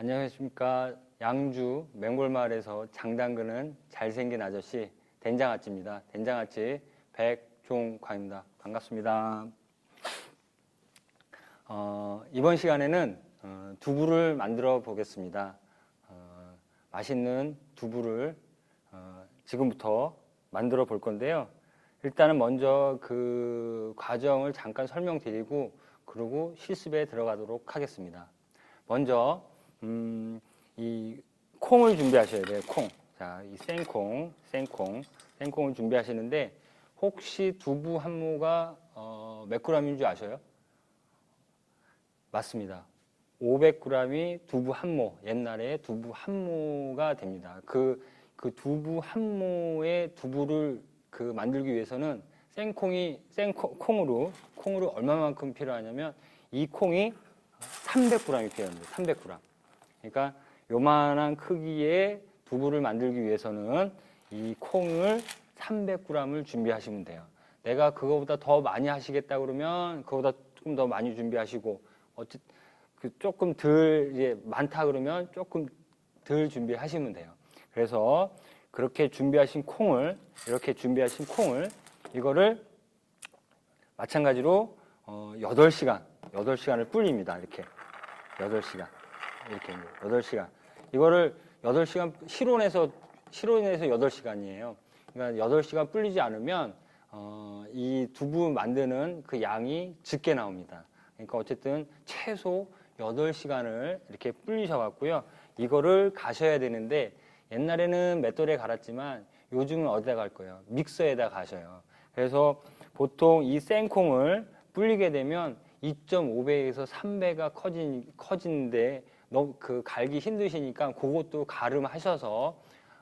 안녕하십니까. 양주 맹골마을에서 장담그는 잘생긴 아저씨 된장아찌입니다. 된장아찌 백종광입니다. 반갑습니다. 어, 이번 시간에는 어, 두부를 만들어 보겠습니다. 어, 맛있는 두부를 어, 지금부터 만들어 볼 건데요. 일단은 먼저 그 과정을 잠깐 설명드리고 그리고 실습에 들어가도록 하겠습니다. 먼저 음, 이 콩을 준비하셔야 돼요. 콩. 자, 이 생콩, 생콩, 생콩을 준비하시는데 혹시 두부 한 모가 어, 몇 g인 줄 아셔요? 맞습니다. 500g이 두부 한 모, 옛날에 두부 한 모가 됩니다. 그, 그 두부 한 모의 두부를 그 만들기 위해서는 생콩이, 생콩으로, 콩으로 얼마만큼 필요하냐면 이 콩이 300g이 필요합니다. 300g. 그러니까 요만한 크기의 두부를 만들기 위해서는 이 콩을 300g을 준비하시면 돼요. 내가 그거보다 더 많이 하시겠다 그러면 그거보다 조금 더 많이 준비하시고 어찌 그 조금 덜 이제 많다 그러면 조금 덜 준비하시면 돼요. 그래서 그렇게 준비하신 콩을 이렇게 준비하신 콩을 이거를 마찬가지로 어 8시간 8시간을 불립니다. 이렇게 8시간 이렇게 8시간 이거를 8시간 실온에서 실온에서 8시간이에요. 그러니까 8시간 불리지 않으면 어, 이 두부 만드는 그 양이 적게 나옵니다. 그러니까 어쨌든 최소 8시간을 이렇게 불리셔 갖고요. 이거를 가셔야 되는데 옛날에는 맷돌에 갈았지만 요즘은 어디다 갈 거예요? 믹서에다 가셔요. 그래서 보통 이 생콩을 불리게 되면 2.5배에서 3배가 커진, 커지는데 너무 그 갈기 힘드시니까 그것도 가름하셔서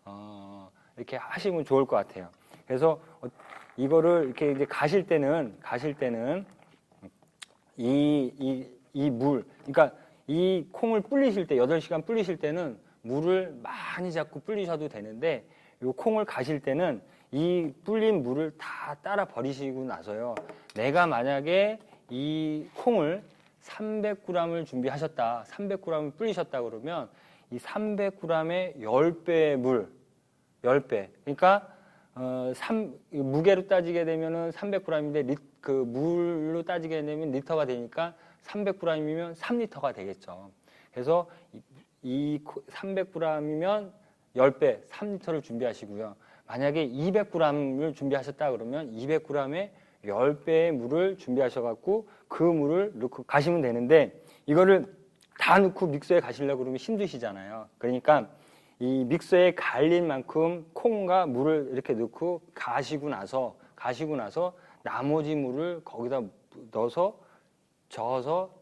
어, 이렇게 하시면 좋을 것 같아요. 그래서 어, 이거를 이렇게 이제 가실 때는 가실 때는 이, 이, 이 물, 그러니까 이 콩을 불리실 때, 8시간 불리실 때는 물을 많이 잡고 불리셔도 되는데, 이 콩을 가실 때는 이 불린 물을 다 따라 버리시고 나서요. 내가 만약에 이 콩을 300g을 준비하셨다, 300g을 불리셨다 그러면 이 300g의 10배의 물, 10배. 그러니까 어, 3, 무게로 따지게 되면은 300g인데 리, 그 물로 따지게 되면 리터가 되니까 300g이면 3리터가 되겠죠. 그래서 이, 이 300g이면 10배, 3리터를 준비하시고요. 만약에 200g을 준비하셨다 그러면 200g에 10배의 물을 준비하셔갖고 그 물을 넣고 가시면 되는데 이거를 다 넣고 믹서에 가시려고 그러면 힘드시잖아요. 그러니까 이 믹서에 갈릴 만큼 콩과 물을 이렇게 넣고 가시고 나서 가시고 나서 나머지 물을 거기다 넣어서 저어서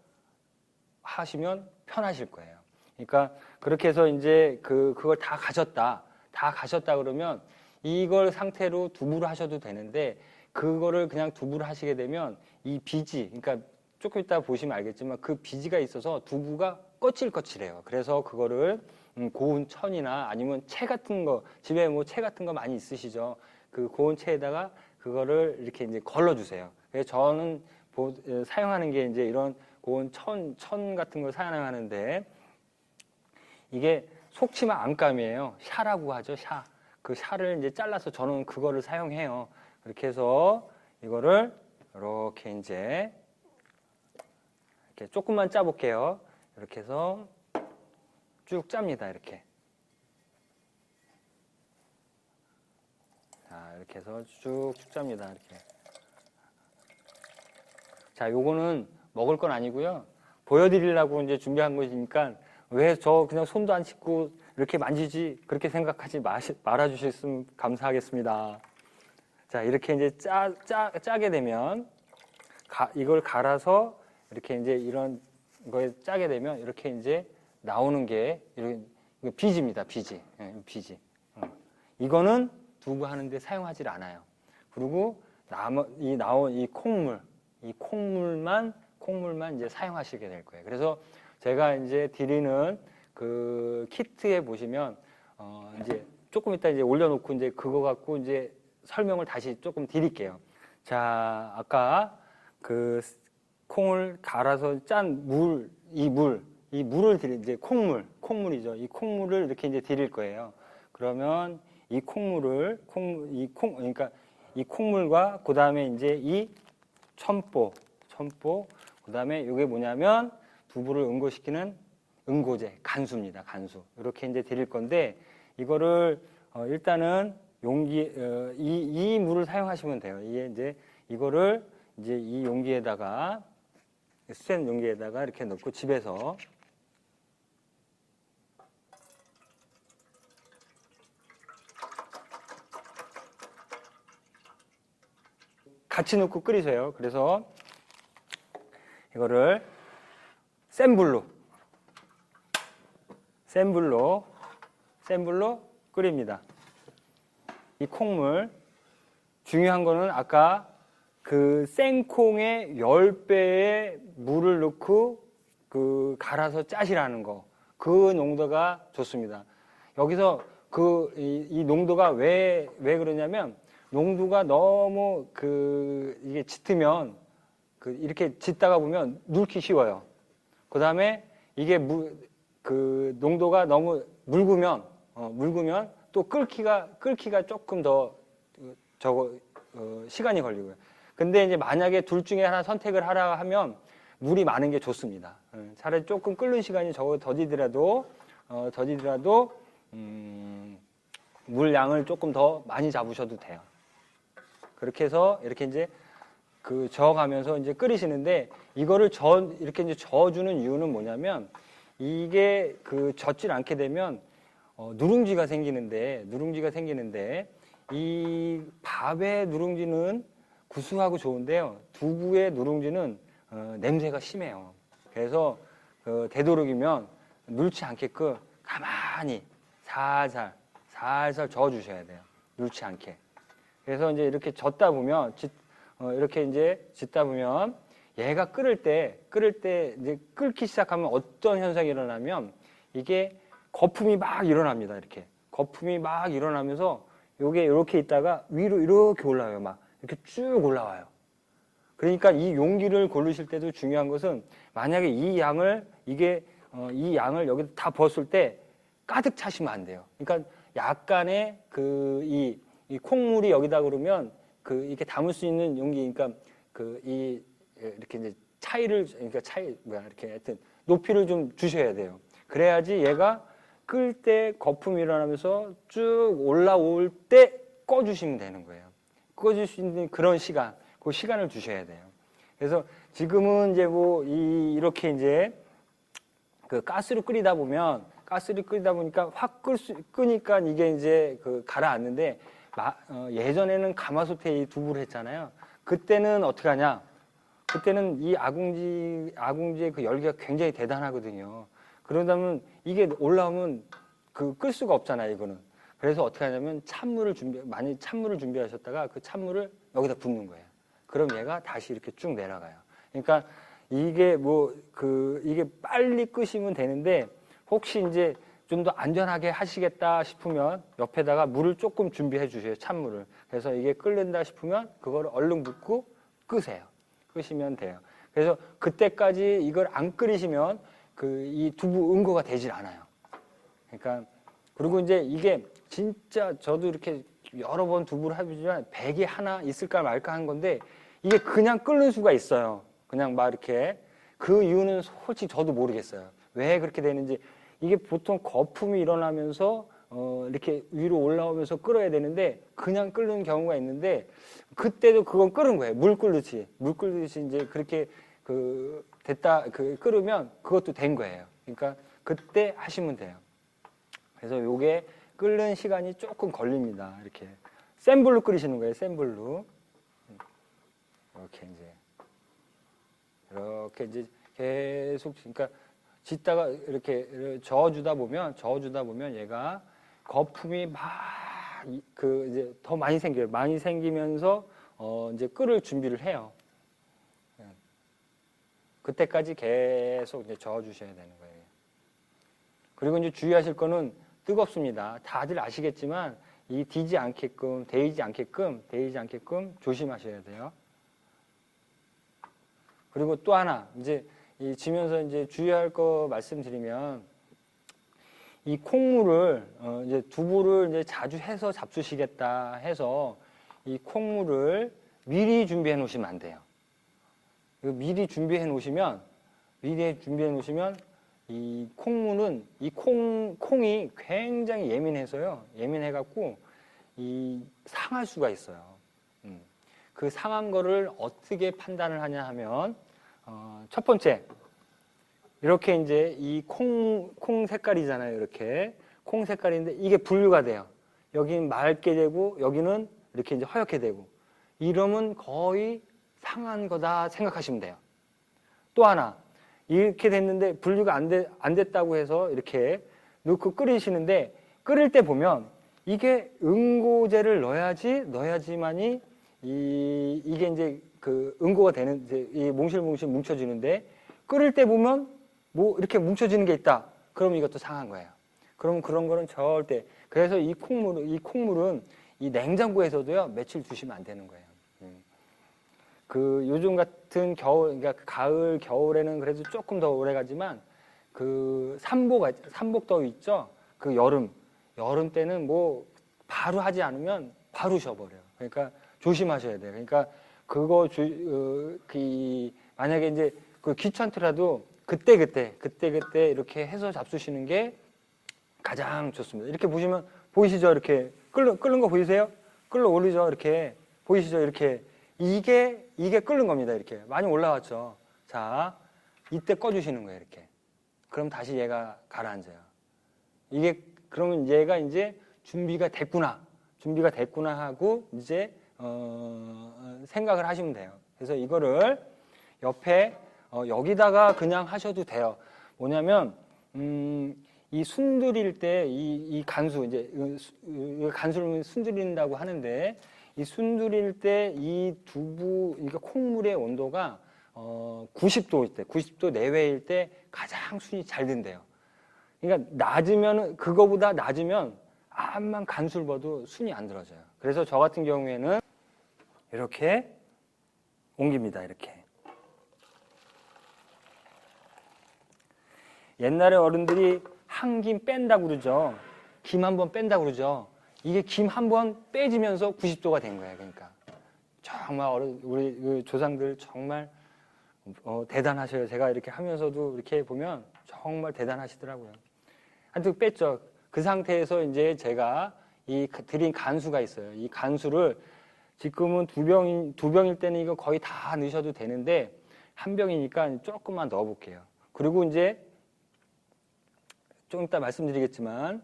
하시면 편하실 거예요. 그러니까 그렇게 해서 이제 그 그걸 다 가셨다. 다 가셨다 그러면 이걸 상태로 두부를 하셔도 되는데 그거를 그냥 두부를 하시게 되면 이 비지 그러니까 조금 이따 보시면 알겠지만 그 비지가 있어서 두부가 거칠거칠해요. 그래서 그거를 음, 고운 천이나 아니면 채 같은 거 집에 뭐 채 같은 거 많이 있으시죠. 그 고운 채에다가 그거를 이렇게 이제 걸러주세요. 그래서 저는 보, 에, 사용하는 게 이제 이런 고운 천, 천 같은 걸 사용하는데 이게 속치마 안감이에요. 샤라고 하죠. 샤. 그 샤를 이제 잘라서 저는 그거를 사용해요. 이렇게 해서 이거를 이렇게 이제 이렇게 조금만 짜볼게요. 이렇게 해서 쭉 짭니다. 이렇게. 자, 이렇게 해서 쭉쭉 짭니다. 이렇게. 자, 요거는 먹을 건 아니고요. 보여드리려고 이제 준비한 것이니까 왜 저 그냥 손도 안 씻고 이렇게 만지지 그렇게 생각하지 마시, 말아주셨으면 감사하겠습니다. 자, 이렇게 이제 짜, 짜, 짜게 되면 가, 이걸 갈아서 이렇게 이제 이런 거에 짜게 되면 이렇게 이제 나오는 게 이거 비지입니다. 비지. 예, 비지. 어. 이거는 두부 하는데 사용하지 않아요. 그리고 나머 이 나온 이 콩물, 이 콩물만 콩물만 이제 사용하시게 될 거예요. 그래서 제가 이제 드리는 그 키트에 보시면 어 이제 조금 이따 이제 올려놓고 이제 그거 갖고 이제 설명을 다시 조금 드릴게요. 자, 아까 그 콩을 갈아서 짠 물, 이 물, 이 물을 드릴 이제 콩물, 콩물이죠. 이 콩물을 이렇게 이제 드릴 거예요. 그러면 이 콩물을 콩, 이 콩, 그러니까 이 콩물과 그 다음에 이제 이 첨보, 첨보, 그 다음에 이게 뭐냐면 두부를 응고시키는 응고제, 간수입니다. 간수. 이렇게 이제 드릴 건데 이거를 어, 일단은 용기 어, 이, 이 물을 사용하시면 돼요. 이게 이제 이거를 이제 이 용기에다가 수센 용기에다가 이렇게 넣고 집에서 같이 넣고 끓이세요. 그래서 이거를 센 불로 센 불로 센 불로 끓입니다. 이 콩물 중요한 거는 아까 그 생콩의 10배의 물을 넣고 그 갈아서 짜시라는 거. 그 농도가 좋습니다. 여기서 그이 농도가 왜 왜 그러냐면 농도가 너무 그 이게 짙으면 그 이렇게 짙다가 보면 묽기 쉬워요. 그 다음에 이게 무, 그 농도가 너무 묽으면 어, 묽으면 또 끓기가 끓기가 조금 더 어, 저거 어, 시간이 걸리고요. 근데 이제 만약에 둘 중에 하나 선택을 하라 하면 물이 많은 게 좋습니다. 어, 차라리 조금 끓는 시간이 적어 더디더라도 어, 더디더라도 음, 물 양을 조금 더 많이 잡으셔도 돼요. 그렇게 해서 이렇게 이제 그 저어가면서 이제 끓이시는데 이거를 저 이렇게 이제 저어주는 이유는 뭐냐면 이게 그 젖질 않게 되면 어, 누룽지가 생기는데 누룽지가 생기는데 이 밥의 누룽지는 구수하고 좋은데요 두부의 누룽지는 어, 냄새가 심해요. 그래서 그 되도록이면 눌지 않게끔 가만히 살살 살살 저어 주셔야 돼요. 눌지 않게. 그래서 이제 이렇게 젓다 보면 짓- 어, 이렇게 이제 짓다 보면 얘가 끓을 때 끓을 때 이제 끓기 시작하면 어떤 현상이 일어나면 이게 거품이 막 일어납니다. 이렇게 거품이 막 일어나면서 요게 이렇게 있다가 위로 이렇게 올라와요. 막 이렇게 쭉 올라와요. 그러니까 이 용기를 고르실 때도 중요한 것은 만약에 이 양을 이게 어, 이 양을 여기 다 부었을 때 가득 차시면 안 돼요. 그러니까 약간의 그이 이 콩물이 여기다 그러면 그 이렇게 담을 수 있는 용기, 그러니까 그 이 이렇게 이제 차이를 그러니까 차이 뭐야 이렇게 하여튼 높이를 좀 주셔야 돼요. 그래야지 얘가 끓때 거품이 일어나면서 쭉 올라올 때 꺼주시면 되는 거예요. 꺼줄 수 있는 그런 시간, 그 시간을 주셔야 돼요. 그래서 지금은 이제 뭐 이, 이렇게 이제 그 가스로 끓이다 보면 가스를 끓이다 보니까 확 끌 수, 끄니까 이게 이제 그 가라앉는데 마- 어, 예전에는 가마솥에 이 두부를 했잖아요. 그때는 어떻게 하냐? 그때는 이 아궁지 아궁지의 그 열기가 굉장히 대단하거든요. 그러다면 이게 올라오면 그 끌 수가 없잖아요, 이거는. 그래서 어떻게 하냐면 찬물을 준비 많이 찬물을 준비하셨다가 그 찬물을 여기다 붓는 거예요. 그럼 얘가 다시 이렇게 쭉 내려가요. 그러니까 이게 뭐 그 이게 빨리 끄시면 되는데 혹시 이제 좀 더 안전하게 하시겠다 싶으면 옆에다가 물을 조금 준비해 주세요. 찬물을. 그래서 이게 끓는다 싶으면 그거를 얼른 붓고 끄세요. 끄시면 돼요. 그래서 그때까지 이걸 안 끓이시면 그 이 두부 응고가 되질 않아요. 그러니까 그리고 이제 이게 진짜 저도 이렇게 여러 번 두부를 해보지만 백이 하나 있을까 말까 한 건데 이게 그냥 끓는 수가 있어요. 그냥 막 이렇게 그 이유는 솔직히 저도 모르겠어요. 왜 그렇게 되는지 이게 보통 거품이 일어나면서 어 이렇게 위로 올라오면서 끓어야 되는데 그냥 끓는 경우가 있는데 그때도 그건 끓은 거예요. 물 끓듯이 물 끓듯이 이제 그렇게 그 됐다 그 끓으면 그것도 된 거예요. 그러니까 그때 하시면 돼요. 그래서 요게 끓는 시간이 조금 걸립니다. 이렇게 센 불로 끓이시는 거예요. 센 불로 이렇게 이제 이렇게 이제 계속 그러니까 짓다가 이렇게 저어주다 보면 저어주다 보면 얘가 거품이 막 그 이제 더 많이 생겨요. 많이 생기면서 어 이제 끓을 준비를 해요. 예. 그때까지 계속 이제 저어 주셔야 되는 거예요. 그리고 이제 주의하실 거는 뜨겁습니다. 다들 아시겠지만 이 디지 않게끔 데이지 않게끔 데이지 않게끔 조심하셔야 돼요. 그리고 또 하나 이제 이 지면서 이제 주의할 거 말씀드리면 이 콩물을 어 이제 두부를 이제 자주 해서 잡수시겠다 해서 이 콩물을 미리 준비해 놓으시면 안 돼요. 이거 미리 준비해 놓으시면 미리 준비해 놓으시면 이 콩물은 이 콩 콩이 굉장히 예민해서요. 예민해 갖고 이 상할 수가 있어요. 음. 그 상한 거를 어떻게 판단을 하냐 하면 어, 첫 번째 이렇게 이제 이 콩 콩 색깔이잖아요. 이렇게 콩 색깔인데 이게 분류가 돼요. 여기는 맑게 되고 여기는 이렇게 이제 허옇게 되고 이러면 거의 상한 거다 생각하시면 돼요. 또 하나 이렇게 됐는데 분류가 안, 돼, 안 됐다고 해서 이렇게 넣고 끓이시는데 끓일 때 보면 이게 응고제를 넣어야지 넣어야지만이 이 이게 이제 그 응고가 되는 이제 이 몽실몽실 뭉쳐지는데 끓일 때 보면 뭐 이렇게 뭉쳐지는 게 있다. 그러면 이것도 상한 거예요. 그러면 그런 거는 절대 그래서 이 콩물은 이 콩물은 이 냉장고에서도요 며칠 두시면 안 되는 거예요. 음. 그 요즘 같은 겨울 그러니까 가을 겨울에는 그래도 조금 더 오래 가지만 그 삼복 삼복 더위 있죠. 그 여름 여름 때는 뭐 바로 하지 않으면 바로 쉬어버려요. 그러니까 조심하셔야 돼요. 그러니까 그거 주, 어, 그, 이- 만약에 이제 그 귀찮더라도 그때 그때 그때 그때 이렇게 해서 잡수시는 게 가장 좋습니다. 이렇게 보시면 보이시죠? 이렇게 끓는 끓는 거 보이세요? 끓러 오르죠? 이렇게 보이시죠? 이렇게 이게 이게 끓는 겁니다. 이렇게 많이 올라왔죠. 자, 이때 꺼주시는 거예요. 이렇게. 그럼 다시 얘가 가라앉아요. 이게 그러면 얘가 이제 준비가 됐구나, 준비가 됐구나 하고 이제 어, 생각을 하시면 돼요. 그래서 이거를 옆에 어, 여기다가 그냥 하셔도 돼요. 뭐냐면 음, 이 순들일 때이이 간수 이제 간수를 순들인다고 하는데 이 순들일 때이 두부 그러니까 콩물의 온도가 어, 90도일 때, 90도 내외일 때 가장 순이 잘 된대요. 그러니까 낮으면 그거보다 낮으면 암만 간술 봐도 순이 안 들어져요. 그래서 저 같은 경우에는 이렇게 옮깁니다. 이렇게. 옛날에 어른들이 한 김 뺀다고 그러죠. 김 한 번 뺀다고 그러죠. 이게 김 한 번 빼지면서 90도가 된 거예요. 그러니까 정말 어른 우리 그 조상들 정말 어, 대단하셔요. 제가 이렇게 하면서도 이렇게 보면 정말 대단하시더라고요. 한턱 뺐죠. 그 상태에서 이제 제가 이 드린 간수가 있어요. 이 간수를 지금은 두 병인 두 병일 때는 이거 거의 다 넣으셔도 되는데 한 병이니까 조금만 넣어 볼게요. 그리고 이제 좀 이따 말씀드리겠지만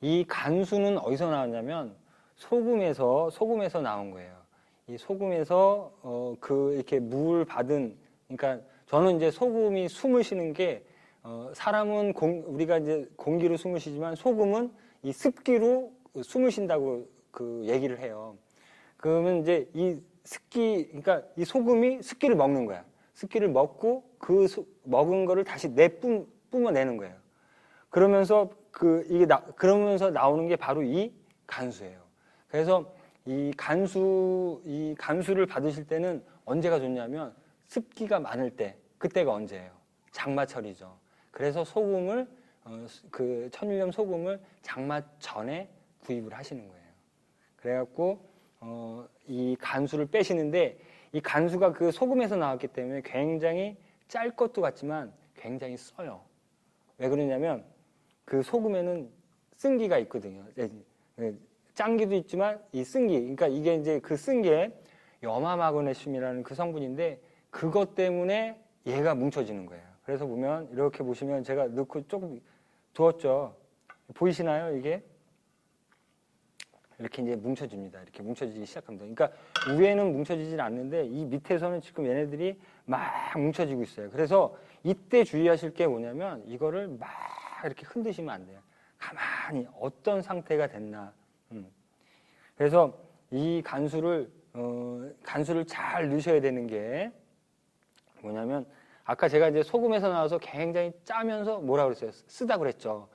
이 간수는 어디서 나왔냐면 소금에서 소금에서 나온 거예요. 이 소금에서 어, 그 이렇게 물 받은 그러니까 저는 이제 소금이 숨을 쉬는 게 어, 사람은 공, 우리가 이제 공기로 숨을 쉬지만 소금은 이 습기로 숨을 쉰다고 그 얘기를 해요. 그러면 이제 이 습기, 그러니까 이 소금이 습기를 먹는 거야. 습기를 먹고 그 소- 먹은 거를 다시 내뿜, 뿜어내는 거예요. 그러면서 그 이게 나, 그러면서 나오는 게 바로 이 간수예요. 그래서 이 간수 이 간수를 받으실 때는 언제가 좋냐면 습기가 많을 때 그때가 언제예요? 장마철이죠. 그래서 소금을 어, 그 천일염 소금을 장마 전에 구입을 하시는 거예요. 그래갖고 어, 이 간수를 빼시는데 이 간수가 그 소금에서 나왔기 때문에 굉장히 짤 것도 같지만 굉장히 써요. 왜 그러냐면 그 소금에는 쓴기가 있거든요. 네, 네, 짠기도 있지만 이 쓴기, 그러니까 이게 이제 그쓴게 염화마그네슘이라는 그 성분인데 그것 때문에 얘가 뭉쳐지는 거예요. 그래서 보면 이렇게 보시면 제가 넣고 조금 두었죠. 보이시나요? 이게 이렇게 이제 뭉쳐집니다. 이렇게 뭉쳐지기 시작합니다. 그러니까 위에는 뭉쳐지질 않는데 이 밑에서는 지금 얘네들이 막 뭉쳐지고 있어요. 그래서 이때 주의하실 게 뭐냐면 이거를 막 이렇게 흔드시면 안 돼요. 가만히 어떤 상태가 됐나. 음. 그래서 이 간수를 어, 간수를 잘 넣으셔야 되는 게 뭐냐면 아까 제가 이제 소금에서 나와서 굉장히 짜면서 뭐라 그랬어요? 쓰다 그랬죠.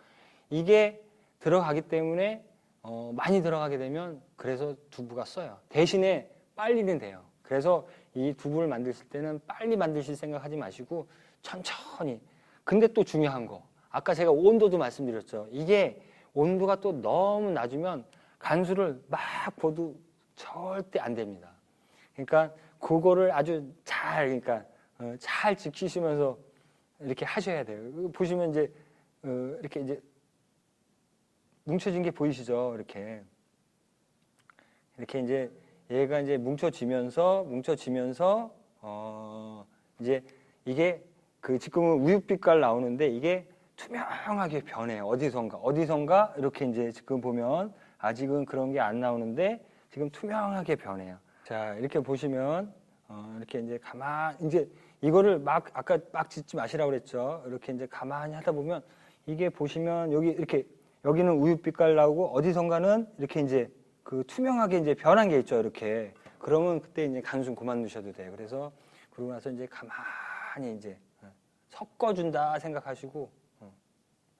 이게 들어가기 때문에 어, 많이 들어가게 되면 그래서 두부가 써요. 대신에 빨리는 돼요. 그래서 이 두부를 만드실 때는 빨리 만드실 생각 하지 마시고 천천히. 근데 또 중요한 거. 아까 제가 온도도 말씀드렸죠. 이게 온도가 또 너무 낮으면 간수를 막 보도 절대 안 됩니다. 그러니까 그거를 아주 잘 그러니까 어, 잘 지키시면서 이렇게 하셔야 돼요. 보시면 이제 어, 이렇게 이제 뭉쳐진 게 보이시죠? 이렇게 이렇게 이제 얘가 이제 뭉쳐지면서 뭉쳐지면서 어 이제 이게 그 지금은 우윳빛깔 나오는데 이게 투명하게 변해요. 어디선가 어디선가 이렇게 이제 지금 보면 아직은 그런 게 안 나오는데 지금 투명하게 변해요. 자 이렇게 보시면 어 이렇게 이제 가만 이제 이거를 막 아까 막 짓지 마시라고 그랬죠. 이렇게 이제 가만히 하다 보면 이게 보시면 여기 이렇게 여기는 우윳빛깔 나오고 어디선가는 이렇게 이제 그 투명하게 이제 변한 게 있죠. 이렇게 그러면 그때 이제 간순 그만 두셔도 돼요. 그래서 그러고 나서 이제 가만히 이제 어, 섞어준다 생각하시고 어,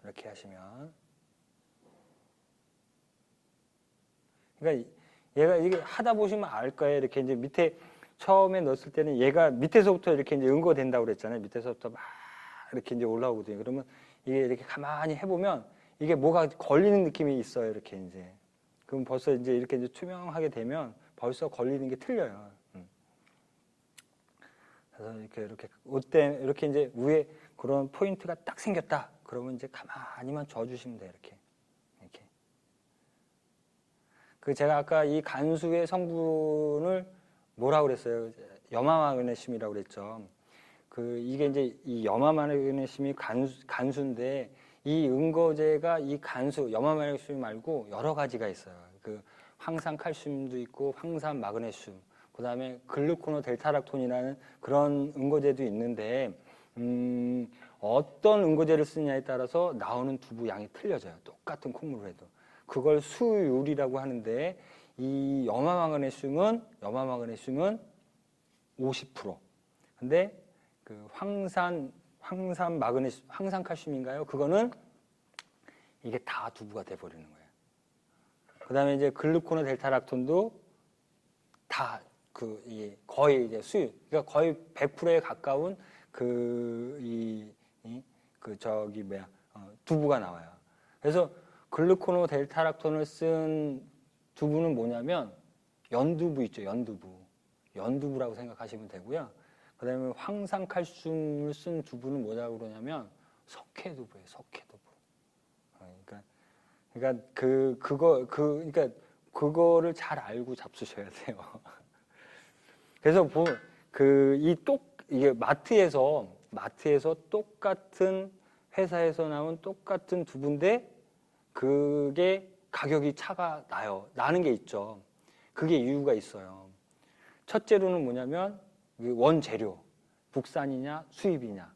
이렇게 하시면 그러니까 얘가 이게 하다 보시면 알 거예요. 이렇게 이제 밑에 처음에 넣었을 때는 얘가 밑에서부터 이렇게 이제 응고된다고 그랬잖아요. 밑에서부터 막 이렇게 이제 올라오거든요. 그러면 이게 이렇게 가만히 해보면 이게 뭐가 걸리는 느낌이 있어요. 이렇게 이제. 그럼 벌써 이제 이렇게 이제 투명하게 되면 벌써 걸리는 게 틀려요. 음. 그래서 이렇게 이렇게 옷대 이렇게 이제 위에 그런 포인트가 딱 생겼다. 그러면 이제 가만히만 줘주시면 돼요. 이렇게 이렇게. 그 제가 아까 이 간수의 성분을 뭐라고 그랬어요? 염화마그네슘이라고 그랬죠. 그 이게 이제 이 염화마그네슘이 간수, 간수인데 이 응고제가 이 간수 염화마그네슘 말고 여러 가지가 있어요. 그 황산 칼슘도 있고 황산 마그네슘, 그다음에 글루코노 델타락톤이라는 그런 응고제도 있는데 음, 어떤 응고제를 쓰느냐에 따라서 나오는 두부 양이 틀려져요. 똑같은 콩물을 해도 그걸 수율이라고 하는데 이 염화 마그네슘은 염화 마그네슘은 50%. 근데 그 황산 황산 마그네슘, 황산 칼슘인가요? 그거는 이게 다 두부가 돼 버리는 거예요. 그다음에 이제 글루코노 델타락톤도 다그이 거의 이제 수율, 그러니까 거의 100%에 가까운 그이그 저기 뭐야 어, 두부가 나와요. 그래서 글루코노 델타락톤을 쓴 두부는 뭐냐면 연두부 있죠, 연두부. 연두부라고 생각하시면 되고요. 그다음에 황산 칼슘을 쓴 두부는 뭐라고 그러냐면 석회두부예요, 석회두부. 어, 그러니까 그러니까 그 그거 그 그러니까 그거를 잘 알고 잡수셔야 돼요. 그래서 그 이 똑 이게 마트에서 마트에서 똑같은 회사에서 나온 똑같은 두부인데 그게 가격이 차가 나요. 나는 게 있죠. 그게 이유가 있어요. 첫째로는 뭐냐면 그 원재료, 국산이냐 수입이냐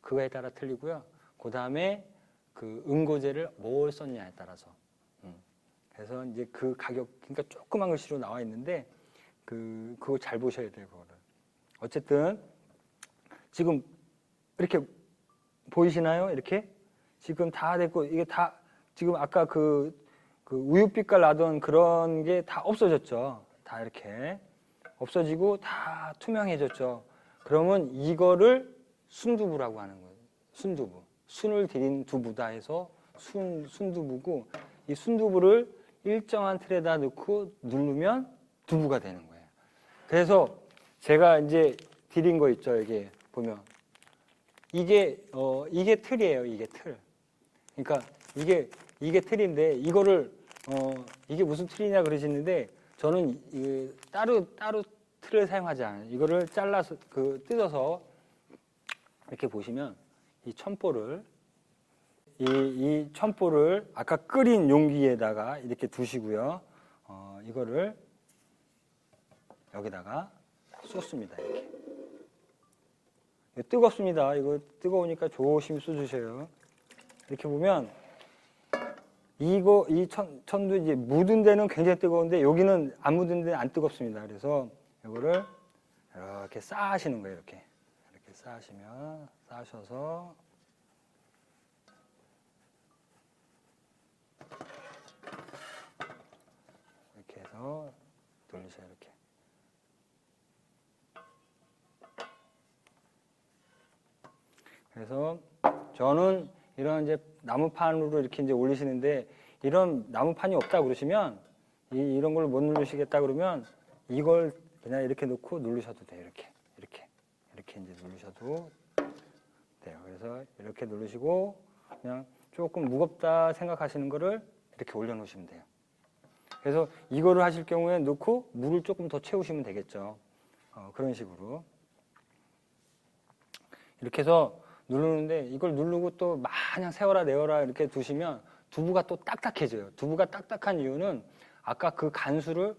그거에 따라 틀리고요. 그 다음에 그 응고제를 뭘 썼냐에 따라서. 음. 그래서 이제 그 가격, 그러니까 조그만 글씨로 나와 있는데 그 그거 잘 보셔야 돼요. 그거를. 어쨌든 지금 이렇게 보이시나요? 이렇게 지금 다 됐고 이게 다 지금 아까 그, 그 우유빛깔 나던 그런 게 다 없어졌죠. 다 이렇게 없어지고 다 투명해졌죠. 그러면 이거를 순두부라고 하는 거예요. 순두부. 순을 들인 두부다 해서 순, 순두부고 이 순두부를 일정한 틀에다 넣고 누르면 두부가 되는 거예요. 그래서 제가 이제 드린 거 있죠. 이게 보면 이게 어 이게 틀이에요. 이게 틀. 그러니까 이게 이게 틀인데 이거를 어 이게 무슨 틀이냐 그러시는데 저는 이 따로 따로 틀을 사용하지 않아요. 이거를 잘라서 그 뜯어서 이렇게 보시면 이 첨보를 이, 이 첨보를 아까 끓인 용기에다가 이렇게 두시고요. 어, 이거를 여기다가 쏟습니다. 이렇게. 이거 뜨겁습니다. 이거 뜨거우니까 조심히 쏟으셔요. 이렇게 보면 이거 이 천, 천도 이제 묻은 데는 굉장히 뜨거운데 여기는 안 묻은 데는 안 뜨겁습니다. 그래서 이거를 이렇게 쌓으시는 거예요. 이렇게 이렇게 쌓으시면 쌓으셔서 이렇게 해서 돌리셔요. 이렇게. 그래서 저는 이런 이제 나무판으로 이렇게 이제 올리시는데 이런 나무판이 없다 그러시면 이, 이런 걸 못 누르시겠다 그러면 이걸 그냥 이렇게 놓고 누르셔도 돼요. 이렇게 이렇게 이렇게 이제 누르셔도 돼요. 그래서 이렇게 누르시고 그냥 조금 무겁다 생각하시는 거를 이렇게 올려놓으시면 돼요. 그래서 이거를 하실 경우에 넣고 물을 조금 더 채우시면 되겠죠. 어, 그런 식으로 이렇게 해서 누르는데 이걸 누르고 또 마냥 세워라 내워라 이렇게 두시면 두부가 또 딱딱해져요. 두부가 딱딱한 이유는 아까 그 간수를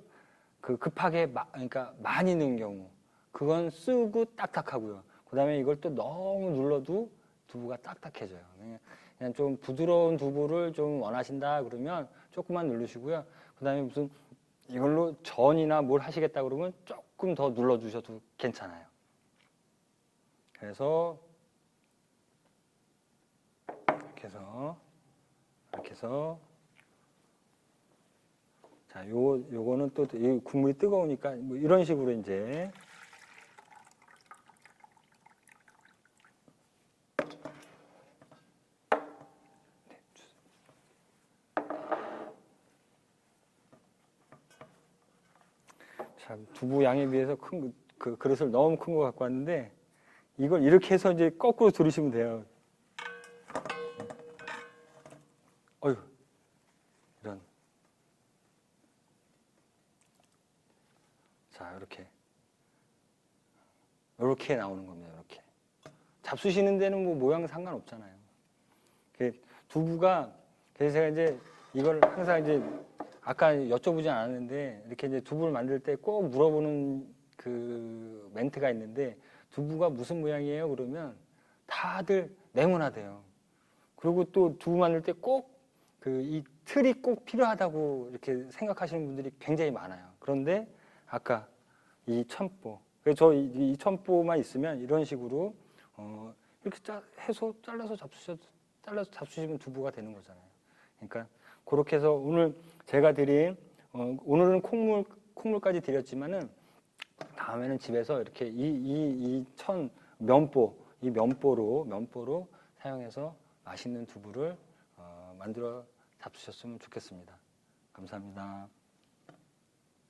그 급하게 마, 그러니까 많이 넣은 경우 그건 쓰고 딱딱하고요. 그다음에 이걸 또 너무 눌러도 두부가 딱딱해져요. 그냥- 그냥 좀 부드러운 두부를 좀 원하신다 그러면 조금만 누르시고요. 그다음에 무슨 이걸로 전이나 뭘 하시겠다 그러면 조금 더 눌러 주셔도 괜찮아요. 그래서 이렇게 해서 이렇게 해서 자, 요 요거는 또이 국물이 뜨거우니까 뭐 이런 식으로 이제 참 두부 양에 비해서 큰 그- 그 그릇을 너무 큰 거 갖고 왔는데 이걸 이렇게 해서 이제 거꾸로 들으시면 돼요. 어휴 이런 자 이렇게 이렇게 나오는 겁니다. 이렇게 잡수시는 데는 뭐 모양 상관없잖아요. 그 두부가 그래서 제가 이제 이걸 항상 이제 아까 여쭤보지 않았는데 이렇게 이제 두부를 만들 때 꼭 물어보는 그 멘트가 있는데 두부가 무슨 모양이에요? 그러면 다들 네모나대요. 그리고 또 두부 만들 때 꼭 그 이 틀이 꼭 필요하다고 이렇게 생각하시는 분들이 굉장히 많아요. 그런데 아까 이 첨보, 그래서 저이 이 첨보만 있으면 이런 식으로 어 이렇게 짜, 해서 잘라서 잡수셔도 잘라서 잡수시면 두부가 되는 거잖아요. 그러니까 그렇게 해서 오늘 제가 드린 어, 오늘은 콩물 콩물까지 드렸지만은 다음에는 집에서 이렇게 이 이 이천 면보 이 면보로 면보로 사용해서 맛있는 두부를 어, 만들어 잡수셨으면 좋겠습니다. 감사합니다.